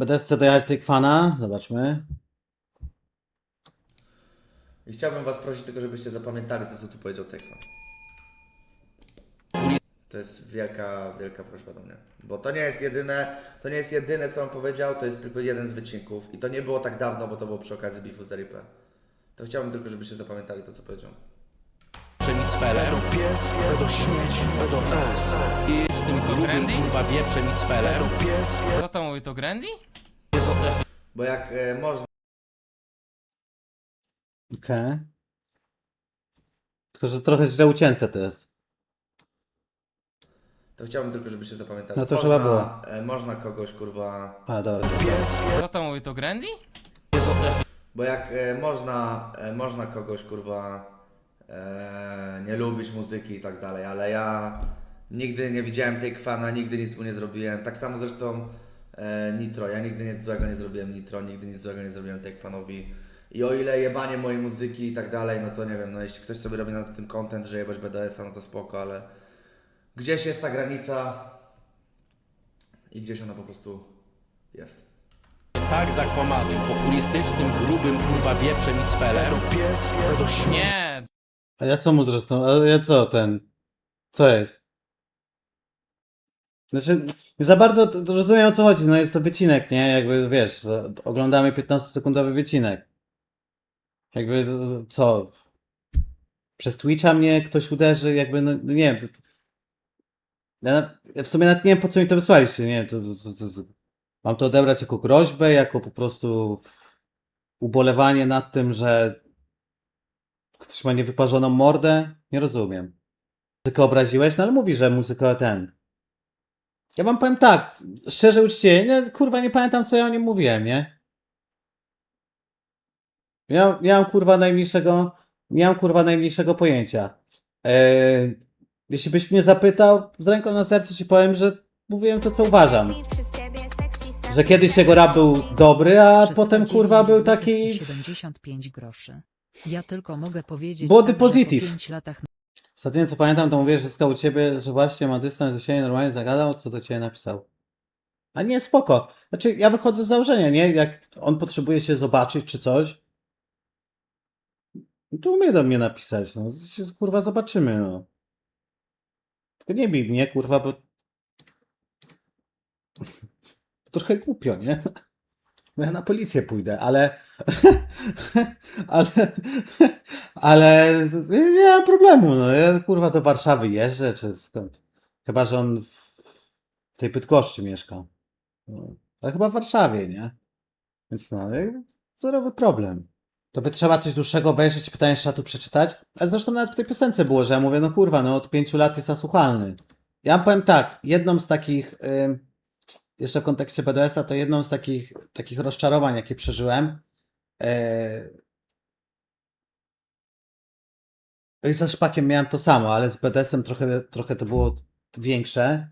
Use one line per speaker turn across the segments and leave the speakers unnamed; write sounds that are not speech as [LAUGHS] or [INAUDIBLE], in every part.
Będę chce dojechać tej kwana. Zobaczmy.
I chciałbym was prosić tylko, żebyście zapamiętali to, co tu powiedział Tekno. To jest wielka, wielka prośba do mnie. Bo to nie jest jedyne, to nie jest jedyne, co on powiedział, to jest tylko jeden z wycinków. I to nie było tak dawno, bo to było przy okazji bifu z RIP. To chciałbym tylko, żebyście zapamiętali to, co powiedział.
Będą pies, będą śmieć, będą S.
i tym grubym
Brandy?
kurwa wie przemicfelem.
Będą pies,
Co to mówi, to Grandy?
Bo jak e, można
Okej. Tylko, że trochę źle ucięte to jest.
To chciałbym tylko, żebyście zapamiętali.
No to
można,
trzeba było.
E, można kogoś, kurwa...
A, dobra. to-
pies,
Co to mówi, to Grandy?
Bo jak e, można, e, można kogoś, kurwa, e, nie lubić muzyki i tak dalej, ale ja nigdy nie widziałem tej kwana, nigdy nic mu nie zrobiłem. Tak samo zresztą e, Nitro, ja nigdy nic złego nie zrobiłem Nitro, nigdy nic złego nie zrobiłem tej kwanowi. I o ile jebanie mojej muzyki i tak dalej, no to nie wiem, no jeśli ktoś sobie robi na tym content, że jebać BDS-a, no to spoko, ale gdzieś jest ta granica i gdzieś ona po prostu jest.
Tak zakłamanym, populistycznym, grubym kurwa wie przemicfelem.
będą pies, będą śmieć.
Nie,
A ja co mu zresztą? A ja co ten? Co jest? Znaczy, za bardzo rozumiem o co chodzi. No jest to wycinek, nie? Jakby wiesz, oglądamy 15-sekundowy wycinek. Jakby co? Przez Twitcha mnie ktoś uderzy, jakby, no, no nie wiem. To, to... Ja, w sumie nawet nie wiem po co mi to wysłaliście, nie wiem. To, to, to, to, mam to odebrać jako groźbę, jako po prostu ubolewanie nad tym, że Ktoś ma niewyparzoną mordę? Nie rozumiem. Muzykę obraziłeś? No ale mówi, że muzykę ten. Ja wam powiem tak, szczerze uczciwie, nie, kurwa nie pamiętam co ja o nim mówiłem, nie? Ja, miałem kurwa najmniejszego, miałem kurwa najmniejszego pojęcia. Eee, jeśli byś mnie zapytał, z ręką na sercu ci powiem, że mówiłem to co uważam. Że kiedyś jego rap był dobry, a potem
9
kurwa był taki...
i 75 groszy. Ja tylko mogę powiedzieć,
Body
tak, że po
positive.
5 latach
Ostatnio co pamiętam, to mówię, że skał u ciebie, że właśnie ma dystans, że się normalnie zagadał, co do ciebie napisał. A nie, spoko. Znaczy, ja wychodzę z założenia, nie? Jak on potrzebuje się zobaczyć czy coś, no to umie do mnie napisać, no. Kurwa, zobaczymy, no. Tylko nie bij mnie, kurwa, bo... [LAUGHS] Trochę głupio, nie? No ja na policję pójdę, ale... [LAUGHS] ale... ale... Nie ma problemu, no. Ja kurwa do Warszawy jeżdżę, czy skąd? Chyba, że on w, tej Bydgoszczy mieszka. No. Ale chyba w Warszawie, nie? Więc no, zerowy problem. To by trzeba coś dłuższego obejrzeć, pytanie z czatu przeczytać. Ale zresztą nawet w tej piosence było, że ja mówię, no kurwa, no od pięciu lat jest asłuchalny. Ja powiem tak, jedną z takich, jeszcze w kontekście BDS-a, to jedną z takich, takich rozczarowań, jakie przeżyłem, yy, ze szpakiem miałem to samo, ale z BDS-em trochę, trochę to było większe.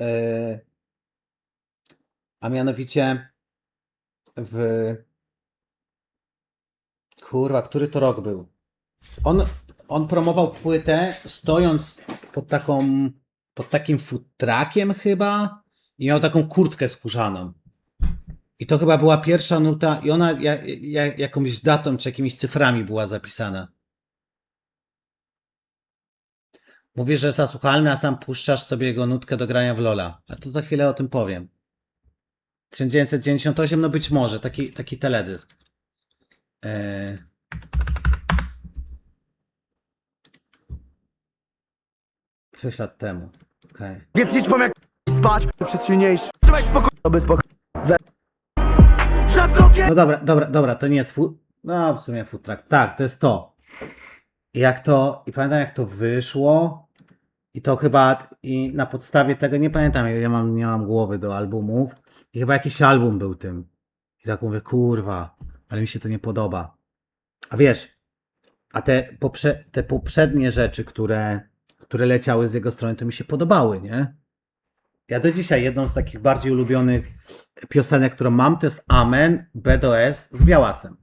Yy, a mianowicie w. Kurwa, który to rok był? On, on promował płytę stojąc pod taką. pod takim futrakiem chyba i miał taką kurtkę skórzaną. I to chyba była pierwsza nuta i ona ja, ja, jakąś datą czy jakimiś cyframi była zapisana. Mówi, że jest asłuchalny, a sam puszczasz sobie jego nutkę do grania w Lola. A to za chwilę o tym powiem. 1998, no być może, taki, taki teledysk. Eee... Sześć lat temu. Okej.
Więc idź jak spać przez silniejszy Trzymaj spokój, to spokój We... Rzadko kiedy
No dobra, dobra, dobra, to nie jest food... No, w sumie food. Tak, to jest to. I jak to... I pamiętam, jak to wyszło. I to chyba... I na podstawie tego, nie pamiętam, ja mam, nie mam głowy do albumów. I chyba jakiś album był tym. I tak mówię, kurwa, ale mi się to nie podoba. A wiesz, a te, poprze te poprzednie rzeczy, które, które leciały z jego strony, to mi się podobały, nie? Ja do dzisiaj jedną z takich bardziej ulubionych piosenek, którą mam, to jest Amen BDS z Białasem.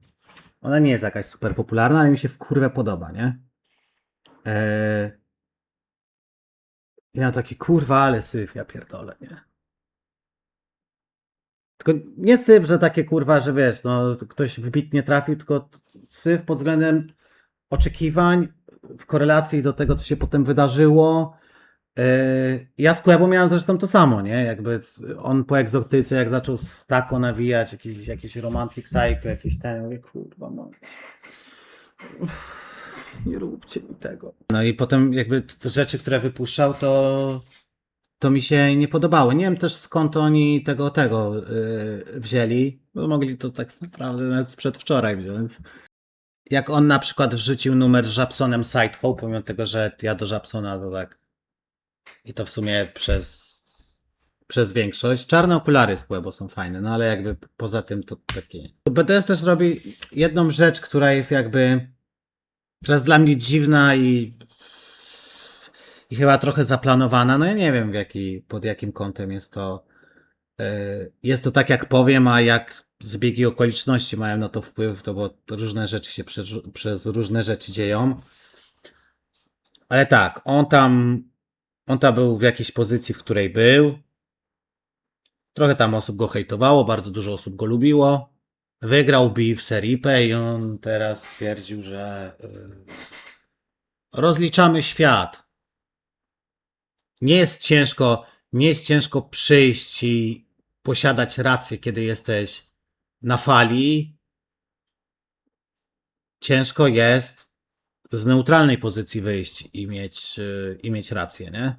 Ona nie jest jakaś super popularna, ale mi się w kurwę podoba, nie? Eee... Ja taki kurwa, ale syf, ja pierdolę, nie? Tylko nie syf, że takie kurwa, że wiesz, no ktoś wybitnie trafił, tylko syf pod względem oczekiwań w korelacji do tego, co się potem wydarzyło. Yy, Ja z Kłebo miałem zresztą to samo, nie? Jakby on po egzotyce, jak zaczął stako nawijać, jakiś, jakiś romantic psycho, jakiś ten, mówię, kurwa, no. Nie róbcie mi tego. No i potem jakby te rzeczy, które wypuszczał, to to mi się nie podobały. Nie wiem też skąd oni tego tego yy, wzięli, bo mogli to tak naprawdę nawet sprzed wczoraj wziąć. Jak on na przykład wrzucił numer z Żabsonem Sidehope, pomimo tego, że ja do Żabsona to tak i to w sumie przez przez większość. Czarne okulary z Kłebo są fajne, no ale jakby poza tym to takie. BDS też robi jedną rzecz, która jest jakby jest dla mnie dziwna i i chyba trochę zaplanowana. No ja nie wiem jaki, pod jakim kątem jest to. yy, Jest to tak jak powiem, a jak zbiegi okoliczności mają na to wpływ, to bo różne rzeczy się przez, przez różne rzeczy dzieją. Ale tak, on tam, on tam był w jakiejś pozycji, w której był. Trochę tam osób go hejtowało, bardzo dużo osób go lubiło. Wygrał beef Seripę i on teraz stwierdził, że yy, rozliczamy świat nie jest ciężko, nie jest ciężko przyjść i posiadać rację, kiedy jesteś na fali. Ciężko jest z neutralnej pozycji wyjść i mieć, yy, i mieć rację, nie?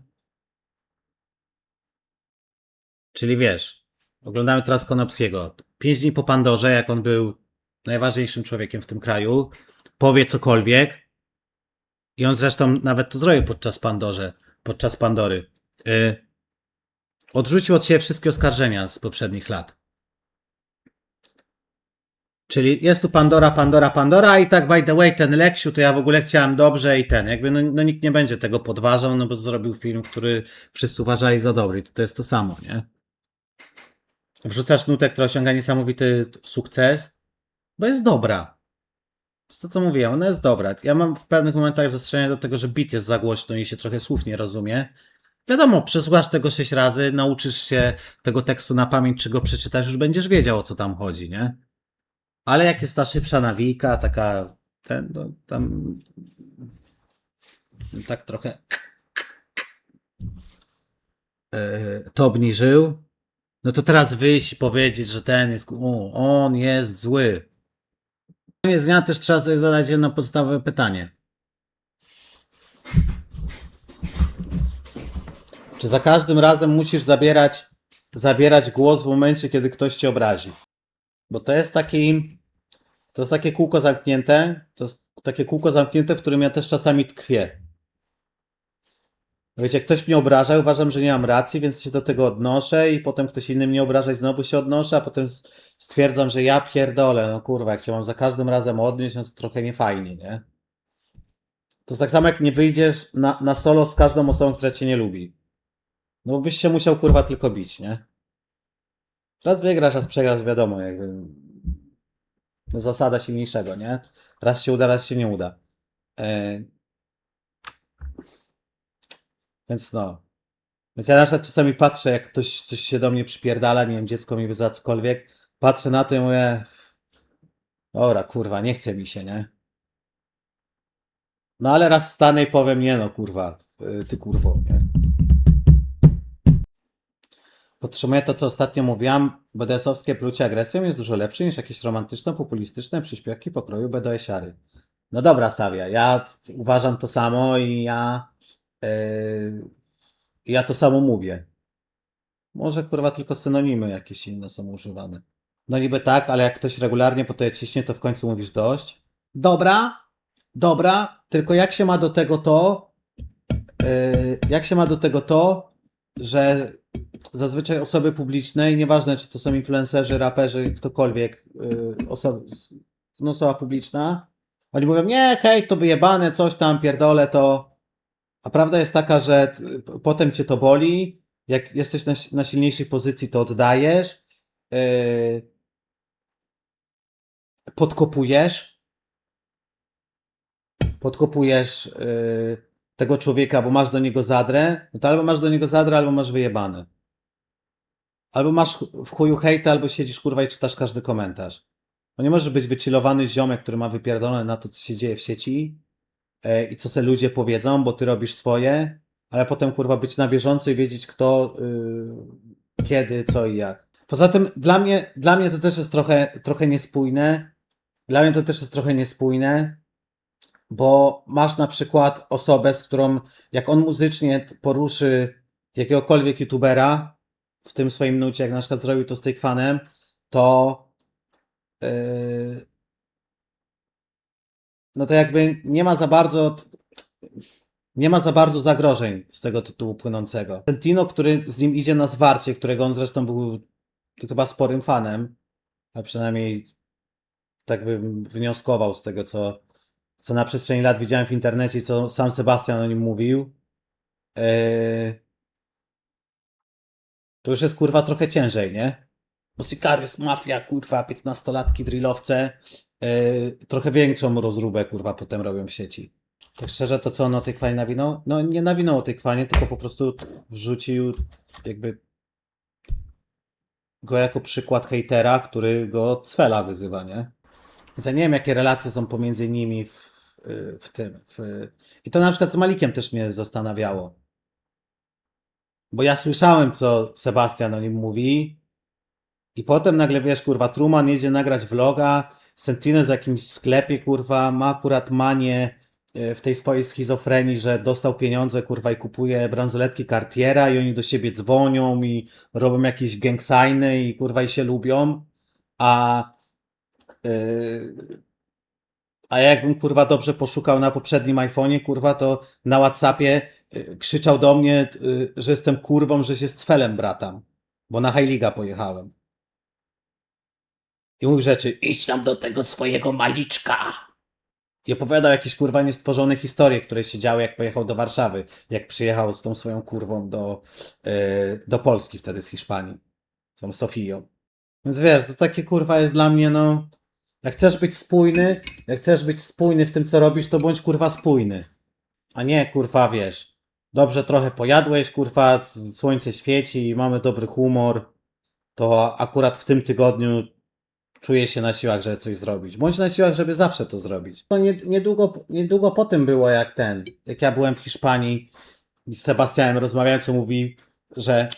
Czyli wiesz, oglądamy teraz Konopskiego. Pięć dni po Pandorze, jak on był najważniejszym człowiekiem w tym kraju, powie cokolwiek. I on zresztą nawet to zrobił podczas Pandorze, podczas Pandory. Y, odrzucił od siebie wszystkie oskarżenia z poprzednich lat. Czyli jest tu Pandora, Pandora, Pandora i tak by the way ten Leksiu to ja w ogóle chciałem dobrze i ten. Jakby no, no nikt nie będzie tego podważał, no bo zrobił film, który wszyscy uważali za dobry. To jest to samo, nie? Wrzucasz nutę, która osiąga niesamowity sukces, bo jest dobra. To, to co mówiłem, ona jest dobra. Ja mam w pewnych momentach zastrzeżenie do tego, że beat jest za głośno i się trochę słów nie rozumie. Wiadomo, przesłuchasz tego sześć razy, nauczysz się tego tekstu na pamięć, czy go przeczytasz, już będziesz wiedział, o co tam chodzi, nie? Ale jak jest ta szybsza nawika, taka, ten, tam, tak trochę yy, to obniżył, no to teraz wyjść i powiedzieć, że ten jest, o, on jest zły. Na koniec dnia też trzeba sobie zadać jedno podstawowe pytanie. Czy za każdym razem musisz zabierać, zabierać głos w momencie, kiedy ktoś cię obrazi? Bo to jest taki. To jest takie kółko zamknięte. To jest takie kółko zamknięte, w którym ja też czasami tkwię. Wiecie, ktoś mnie obraża, uważam, że nie mam racji, więc się do tego odnoszę i potem ktoś inny mnie obraża i znowu się odnoszę, a potem stwierdzam, że ja pierdolę, no kurwa, jak cię mam za każdym razem odnieść, no to trochę niefajnie, nie? To jest tak samo, jak nie wyjdziesz na, na solo z każdą osobą, która cię nie lubi. No byś się musiał kurwa tylko bić, nie? Raz wygrasz, raz przegrasz, wiadomo, jakby. No zasada silniejszego, nie? Raz się uda, raz się nie uda. E... Więc no. Więc ja na przykład czasami patrzę, jak ktoś coś się do mnie przypierdala, nie wiem, dziecko mi wyza cokolwiek, patrzę na to i mówię, dobra, kurwa, nie chce mi się, nie? No ale raz wstanę i powiem, nie no, kurwa, ty kurwo, nie? Podtrzymuję to, co ostatnio mówiłam. BDS-owskie plucie agresją jest dużo lepsze niż jakieś romantyczno-populistyczne przyśpiewki pokroju BDS-iary. No dobra, Sawia, ja uważam to samo i ja yy, ja to samo mówię. Może kurwa tylko synonimy jakieś inne są używane. No niby tak, ale jak ktoś regularnie po to ciśnie, to w końcu mówisz dość. Dobra, dobra, tylko jak się ma do tego to, yy, jak się ma do tego to, że zazwyczaj osoby publiczne, i nieważne czy to są influencerzy, raperzy, ktokolwiek, yy, osoby, no osoba publiczna, oni mówią, nie, hej, to wyjebane, coś tam, pierdolę to. A prawda jest taka, że potem cię to boli, jak jesteś na, na silniejszej pozycji, to oddajesz, yy, podkopujesz, podkopujesz yy, tego człowieka, bo masz do niego zadrę, no to albo masz do niego zadrę, albo masz wyjebane. Albo masz w chuju hejta, albo siedzisz kurwa i czytasz każdy komentarz. Bo nie możesz być wychillowany ziomek, który ma wypierdolone na to, co się dzieje w sieci e, i co se ludzie powiedzą, bo ty robisz swoje, ale potem kurwa być na bieżąco i wiedzieć kto, y, kiedy, co i jak. Poza tym dla mnie, dla mnie to też jest trochę, trochę niespójne. Dla mnie to też jest trochę niespójne, bo masz na przykład osobę, z którą jak on muzycznie poruszy jakiegokolwiek youtubera w tym swoim nucie, jak na przykład zrobił to z Fanem, to yy, no to jakby nie ma za bardzo nie ma za bardzo zagrożeń z tego tytułu płynącego. Ten Tino, który z nim idzie na zwarcie, którego on zresztą był chyba sporym fanem, a przynajmniej tak bym wnioskował z tego, co, co na przestrzeni lat widziałem w internecie i co sam Sebastian o nim mówił. Yy, to już jest kurwa trochę ciężej, nie? Bo Sicarius, mafia, kurwa, 15-latki, drillowce, yy, trochę większą rozróbę kurwa potem robią w sieci. Tak szczerze, to co on o tej kwanie nawinął? No nie nawinął o tej kwanie, tylko po prostu wrzucił jakby go jako przykład hejtera, który go cwela wyzywa, nie? Więc ja nie wiem, jakie relacje są pomiędzy nimi w, w tym. W... I to na przykład z Malikiem też mnie zastanawiało. Bo ja słyszałem, co Sebastian o nim mówi. I potem nagle, wiesz, kurwa, Truman jedzie nagrać vloga, Sentinel w jakimś sklepie, kurwa, ma akurat manię e, w tej swojej schizofrenii, że dostał pieniądze, kurwa, i kupuje bransoletki Cartiera i oni do siebie dzwonią i robią jakieś gang signy i kurwa i się lubią, a yy, a jakbym kurwa dobrze poszukał na poprzednim iPhone'ie, kurwa, to na Whatsappie krzyczał do mnie, yy, że jestem kurwą, że się z Cfelem bratam, bo na High Liga pojechałem. I mówi rzeczy, idź tam do tego swojego maliczka. I opowiadał jakieś kurwa niestworzone historie, które się działy, jak pojechał do Warszawy, jak przyjechał z tą swoją kurwą do, yy, do Polski wtedy z Hiszpanii, z tą Sofią. Więc wiesz, to takie kurwa jest dla mnie, no. Jak chcesz być spójny, jak chcesz być spójny w tym, co robisz, to bądź kurwa spójny. A nie kurwa, wiesz. Dobrze trochę pojadłeś, kurwa, słońce świeci i mamy dobry humor. To akurat w tym tygodniu czuję się na siłach, żeby coś zrobić. Bądź na siłach, żeby zawsze to zrobić. To nie, niedługo, niedługo po tym było jak ten, jak ja byłem w Hiszpanii i z Sebastianem rozmawiając, mówi, że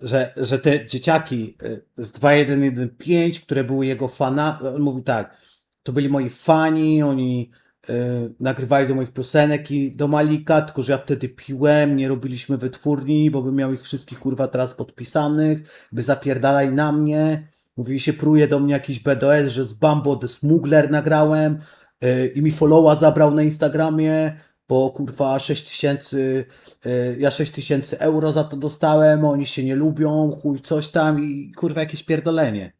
że, że te dzieciaki y, z 2115, które były jego fana, on mówił tak, to byli moi fani, oni nagrywali do moich piosenek i do Malika, tylko że ja wtedy piłem, nie robiliśmy wytwórni, bo bym miał ich wszystkich kurwa teraz podpisanych, by zapierdalali na mnie. Mówili się, pruje do mnie jakiś BDS, że z Bambo The Smuggler nagrałem y, i mi followa zabrał na Instagramie, bo kurwa 6 tysięcy, y, ja 6 tysięcy euro za to dostałem, oni się nie lubią, chuj coś tam i kurwa jakieś pierdolenie.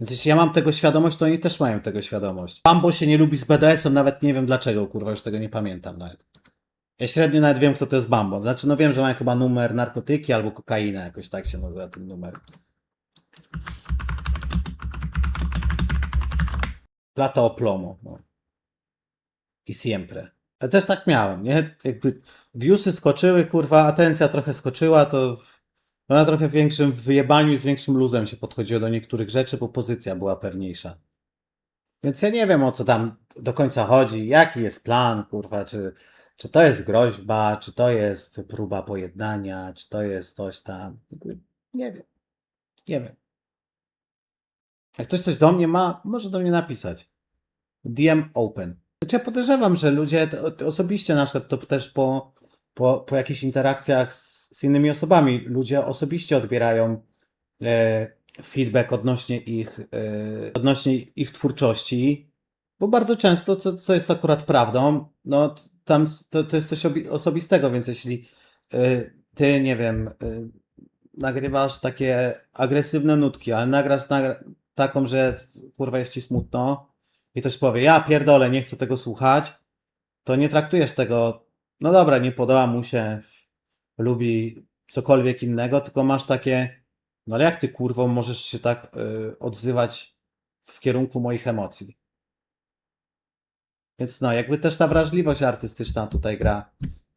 Więc jeśli ja mam tego świadomość, to oni też mają tego świadomość. Bambo się nie lubi z BDS-em, nawet nie wiem dlaczego, kurwa, już tego nie pamiętam nawet. Ja średnio nawet wiem, kto to jest Bambo. Znaczy, no wiem, że mają chyba numer narkotyki albo kokaina, jakoś tak się nazywa ten numer. Plata o plomo. No. I siempre. Ja też tak miałem, nie? Jakby viewsy skoczyły, kurwa, atencja trochę skoczyła, to w- na trochę większym wyjebaniu i z większym luzem się podchodziło do niektórych rzeczy, bo pozycja była pewniejsza. Więc ja nie wiem, o co tam do końca chodzi, jaki jest plan, kurwa, czy, czy to jest groźba, czy to jest próba pojednania, czy to jest coś tam. Nie wiem. Nie wiem. Jak ktoś coś do mnie ma, może do mnie napisać. DM open. Znaczy ja podejrzewam, że ludzie osobiście na przykład to też po, po, po jakichś interakcjach z, z innymi osobami, ludzie osobiście odbierają e, feedback odnośnie ich, e, odnośnie ich twórczości, bo bardzo często, co, co jest akurat prawdą, no tam to, to jest coś obi- osobistego, więc jeśli e, ty, nie wiem, e, nagrywasz takie agresywne nutki, ale nagrasz nagra taką, że kurwa jest ci smutno, i ktoś powie, ja pierdolę, nie chcę tego słuchać, to nie traktujesz tego, no dobra, nie podoba mu się, lubi cokolwiek innego, tylko masz takie, no ale jak ty kurwą możesz się tak y, odzywać w kierunku moich emocji? Więc no, jakby też ta wrażliwość artystyczna tutaj gra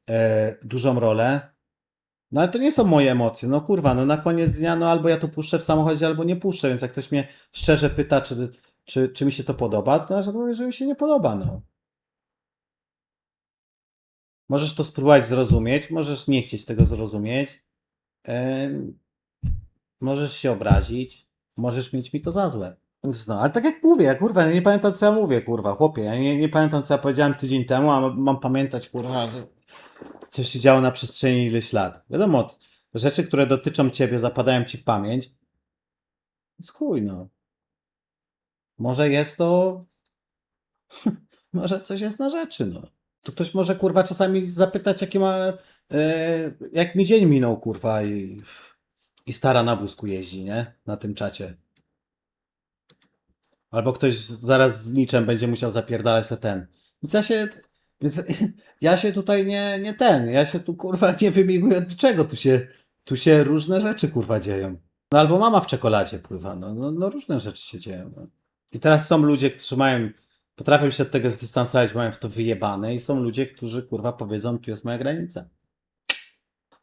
e, dużą rolę, No ale to nie są moje emocje, no kurwa, no na koniec dnia, no albo ja to puszczę w samochodzie, albo nie puszczę, więc jak ktoś mnie szczerze pyta, czy, czy, czy mi się to podoba, to ja mówię, że mi się nie podoba, no. Możesz to spróbować zrozumieć, możesz nie chcieć tego zrozumieć, możesz się obrazić, możesz mieć mi to za złe. No, ale tak jak mówię, ja, kurwa, ja nie pamiętam co ja mówię, kurwa, chłopie, ja nie, nie pamiętam co ja powiedziałem tydzień temu, a mam, pamiętać, kurwa, co się działo na przestrzeni ileś lat. Wiadomo, rzeczy, które dotyczą ciebie, zapadają ci w pamięć. Więc no. Może jest to... [LAUGHS] może coś jest na rzeczy, no. To ktoś może, kurwa, czasami zapytać, jaki ma... E, jak mi dzień minął, kurwa, i, i stara na wózku jeździ, nie? Na tym czacie. Albo ktoś zaraz z niczym będzie musiał zapierdalać na ten. Więc ja się... Więc ja się tutaj nie, nie ten, ja się tu kurwa nie wymiguję od czego, tu się, tu się różne rzeczy kurwa dzieją. No albo mama w czekoladzie pływa, no, no, no różne rzeczy się dzieją. No. I teraz są ludzie, którzy mają, potrafią się od tego zdystansować, mają w to wyjebane i są ludzie, którzy kurwa powiedzą, tu jest moja granica.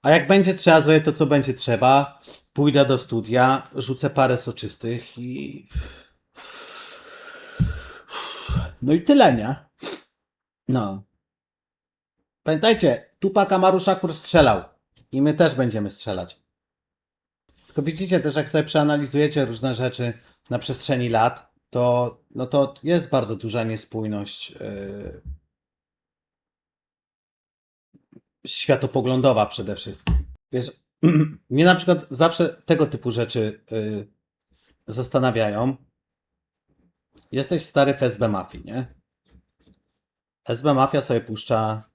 A jak będzie trzeba, zrobię to, co będzie trzeba, pójdę do studia, rzucę parę soczystych i... No i tyle, nie? No. Pamiętajcie, Tupak Amaru Shakur strzelał. I my też będziemy strzelać. Tylko widzicie też, jak sobie przeanalizujecie różne rzeczy na przestrzeni lat, to, no to jest bardzo duża niespójność yy, światopoglądowa przede wszystkim. Wiesz, [CLEARS THROAT] mnie na przykład zawsze tego typu rzeczy yy, zastanawiają. Jesteś stary w SB Mafii, nie? SB Mafia sobie puszcza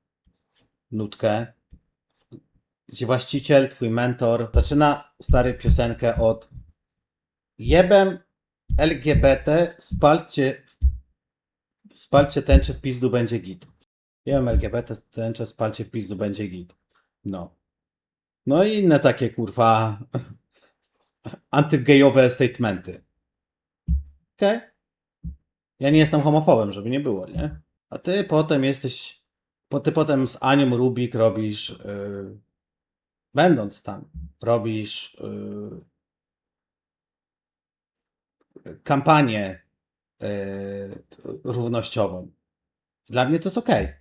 nutkę, gdzie właściciel, twój mentor, zaczyna stary piosenkę od jebem LGBT, spalcie, spalcie tęczę w pizdu będzie git. Jebem LGBT, tęczę, spalcie w pizdu będzie git. No. No i inne takie kurwa [LAUGHS] antygejowe statementy. Okej? Ja nie jestem homofobem, żeby nie było, nie? A ty potem jesteś, po, ty potem z Anią Rubik robisz, yy, będąc tam, robisz yy, kampanię yy, równościową. Dla mnie to jest okej.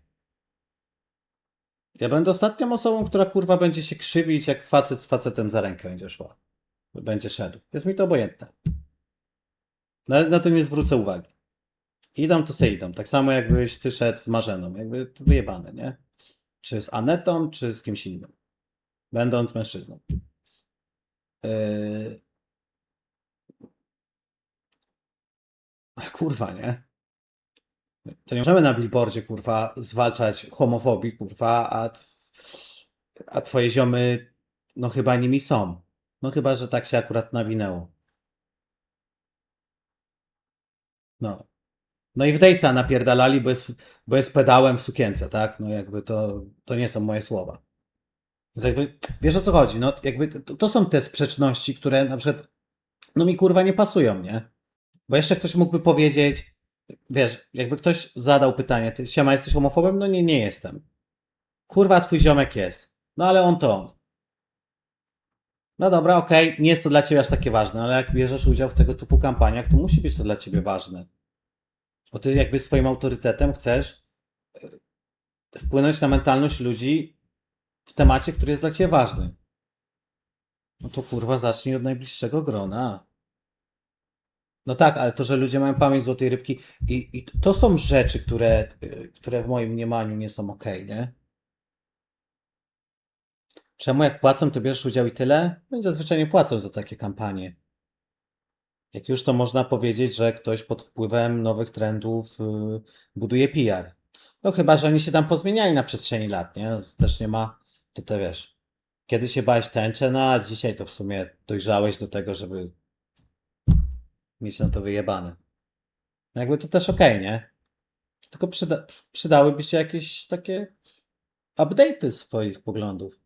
Ja będę ostatnią osobą, która kurwa będzie się krzywić, jak facet z facetem za rękę będzie szła. Będzie szedł. Jest mi to obojętne. Na, na to nie zwrócę uwagi. Idą to se idą. Tak samo jakbyś ty szedł z Marzeną. Jakby wyjebane, nie? Czy z Anetą, czy z kimś innym. Będąc mężczyzną. Yy... Kurwa, nie? To nie możemy na billboardzie, kurwa, zwalczać homofobii, kurwa, a, a twoje ziomy, no chyba nimi są. No chyba, że tak się akurat nawinęło. No. No i w Dejsa napierdalali, bo jest, bo jest pedałem w sukience, tak? No jakby to, to nie są moje słowa. Więc jakby, wiesz o co chodzi? No jakby to, to są te sprzeczności, które na przykład, no mi kurwa nie pasują, nie? Bo jeszcze ktoś mógłby powiedzieć, wiesz, jakby ktoś zadał pytanie, ty siema jesteś homofobem? No nie, nie jestem. Kurwa twój ziomek jest. No ale on to on. No dobra, okej, nie jest to dla ciebie aż takie ważne, ale jak bierzesz udział w tego typu kampaniach, to musi być to dla ciebie ważne. Bo ty jakby swoim autorytetem chcesz e, wpłynąć na mentalność ludzi w temacie, który jest dla ciebie ważny. No to kurwa zacznij od najbliższego grona. No tak, ale to, że ludzie mają pamięć złotej rybki i, i to są rzeczy, które, y, które w moim mniemaniu nie są okej, nie? Czemu jak płacą, to bierzesz udział i tyle? No i zazwyczaj nie płacą za takie kampanie. Jak już to można powiedzieć, że ktoś pod wpływem nowych trendów y, buduje PR. No chyba, że oni się tam pozmieniali na przestrzeni lat, nie? To też nie ma, to to wiesz. Kiedy się bałeś tęczę, no a dzisiaj to w sumie dojrzałeś do tego, żeby mieć na to wyjebane. No jakby to też okej, nie? Tylko przyda przydałyby się jakieś takie update'y swoich poglądów.